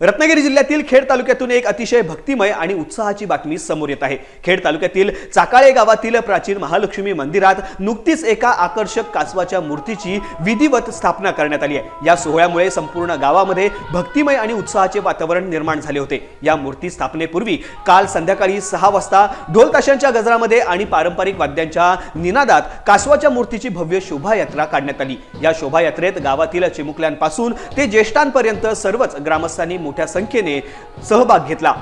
रत्नागिरी जिल्ह्यातील खेड तालुक्यातून एक अतिशय भक्तिमय आणि उत्साहाची बातमी समोर येत आहे. खेड तालुक्यातील चाकाळे गावातील प्राचीन महालक्ष्मी मंदिरात नुकतीच एका आकर्षक कासवाच्या मूर्तीची विधिवत स्थापना करण्यात आली आहे. या सोहळ्यामुळे संपूर्ण गावामध्ये भक्तिमय आणि उत्साहाचे वातावरण निर्माण झाले होते. या मूर्ती स्थापनेपूर्वी काल संध्याकाळी सहा वाजता ढोल ताशांच्या गजरामध्ये आणि पारंपरिक वाद्यांच्या निनादात कासवाच्या मूर्तीची भव्य शोभायात्रा काढण्यात आली. या शोभायात्रेत गावातील चिमुकल्यांपासून ते ज्येष्ठांपर्यंत सर्वच ग्रामस्थांनी मोठ्या संख्येने सहभाग घेतला.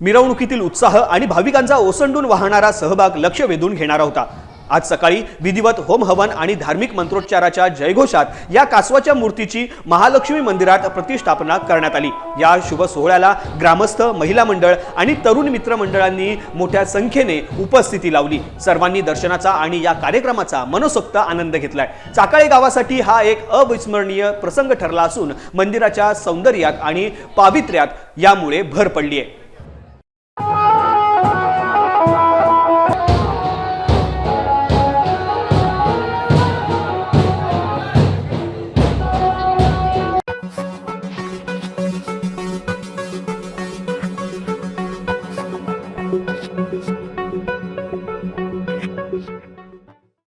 मिरवणुकीतील उत्साह आणि भाविकांचा ओसंडून वाहणारा सहभाग लक्ष वेधून घेणारा होता. आज सकाळी विधिवत होम हवन आणि धार्मिक मंत्रोच्चाराच्या जयघोषात या कासवाच्या मूर्तीची महालक्ष्मी मंदिरात प्रतिष्ठापना करण्यात आली. या शुभ सोहळ्याला ग्रामस्थ महिला मंडळ आणि तरुण मित्र मंडळांनी मोठ्या संख्येने उपस्थिती लावली. सर्वांनी दर्शनाचा आणि या कार्यक्रमाचा मनसोक्त आनंद घेतलाय. चाकाळे गावासाठी हा एक अविस्मरणीय प्रसंग ठरला असून मंदिराच्या सौंदर्यात आणि पावित्र्यात यामुळे भर पडली आहे